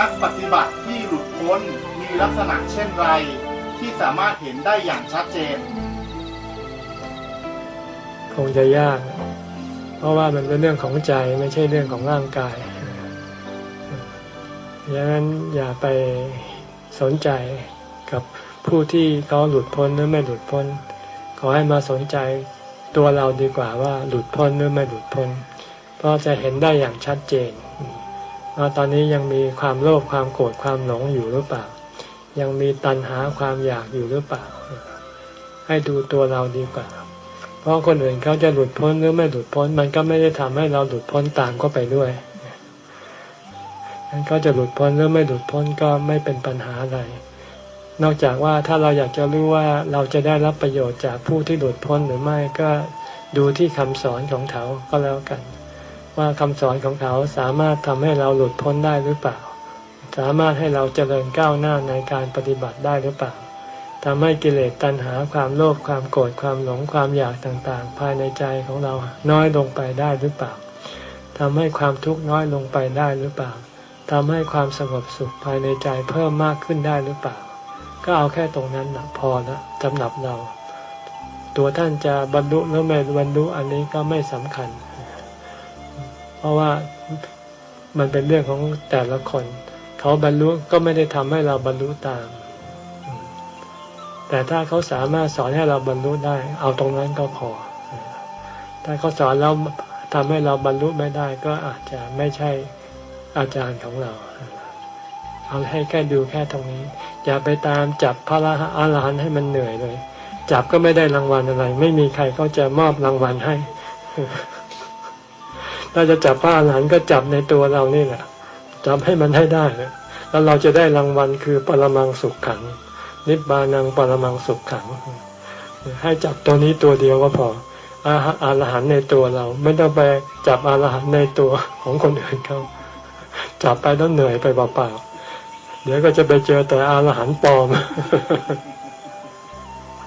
นักปฏิบัติที่หลุดพ้นมีลักษณะเช่นไร ที่สามารถเห็นได้อย่างชัดเจน คงจะยาก เพราะว่ามันเป็นเรื่องของใจไม่ใช่เรื่องของร่างกายดังนั้นอย่าไปสนใจกับผู้ที่เขาหลุดพ้นหรือไม่หลุดพ้น ขอให้มาสนใจตัวเราดีกว่าว่าหลุดพ้นหรือไม่หลุดพ้น เพราะจะเห็นได้อย่างชัดเจน ว่าตอนนี้ยังมีความโลภความโกรธความหลงอยู่หรือเปล่า ยังมีตัณหาความอยากอยู่หรือเปล่า ให้ดูตัวเราดีกว่า เพราะคนอื่นเขาจะหลุดพ้นหรือไม่หลุดพ้น มันก็ไม่ได้ทำให้เราหลุดพ้นตามก็ไปด้วยนั้นก็จะหลุดพ้นหรือไม่หลุดพ้นก็ไม่เป็นปัญหาอะไร นอกจากว่าถ้าเราอยากจะรู้ว่าเราจะได้รับประโยชน์จากผู้ที่หลุดพ้นหรือไม่ก็ดูที่คำสอนของเขาก็แล้วกัน ว่าคำสอนของเขาสามารถทำให้เราหลุดพ้นได้หรือเปล่า สามารถให้เราเจริญก้าวหน้าในการปฏิบัติได้หรือเปล่าทำให้กิเลสตัณหาความโลภความโกรธความหลงความอยากต่างๆ ภายในใจของเราน้อยลงไปได้หรือเปล่าทำให้ความทุกข์น้อยลงไปได้หรือเปล่าทำให้ความสงบสุขภายในใจเพิ่มมากขึ้นได้หรือเปล่า ก็เอาแค่ตรงนั้นนะพอละสำหรับเรา ตัวท่านจะบรรลุหรือไม่บรรลุอันนี้ก็ไม่สำคัญ เพราะว่ามันเป็นเรื่องของแต่ละคน เขาบรรลุก็ไม่ได้ทำให้เราบรรลุตาม แต่ถ้าเขาสามารถสอนให้เราบรรลุได้ เอาตรงนั้นก็พอ ถ้าเขาสอนแล้วทำให้เราบรรลุไม่ได้ ก็อาจจะไม่ใช่อาจารย์ของเราเอาให้แค่ดูแค่ตรงนี้ อย่าไปตามจับพระอรหันต์ให้มันเหนื่อยเลย จับก็ไม่ได้รางวัลอะไร ไม่มีใครเขาจะมอบรางวัลให้ เราจะจับพระอรหันต์ก็จับในตัวเรานี่แหละจับให้มันให้ได้นะแล้วเราจะได้รางวัลคือปรมังสุขขัง นิบานังปรมังสุขขัง ให้จับตัวนี้ตัวเดียวก็พออาอรหันในตัวเรา ไม่ต้องไปจับอารหันในตัวของคนอื่นเขาจับไปแล้วเหนื่อยไปเปล่าๆเดี๋ยวก็จะไปเจอแต่อารหันปลอม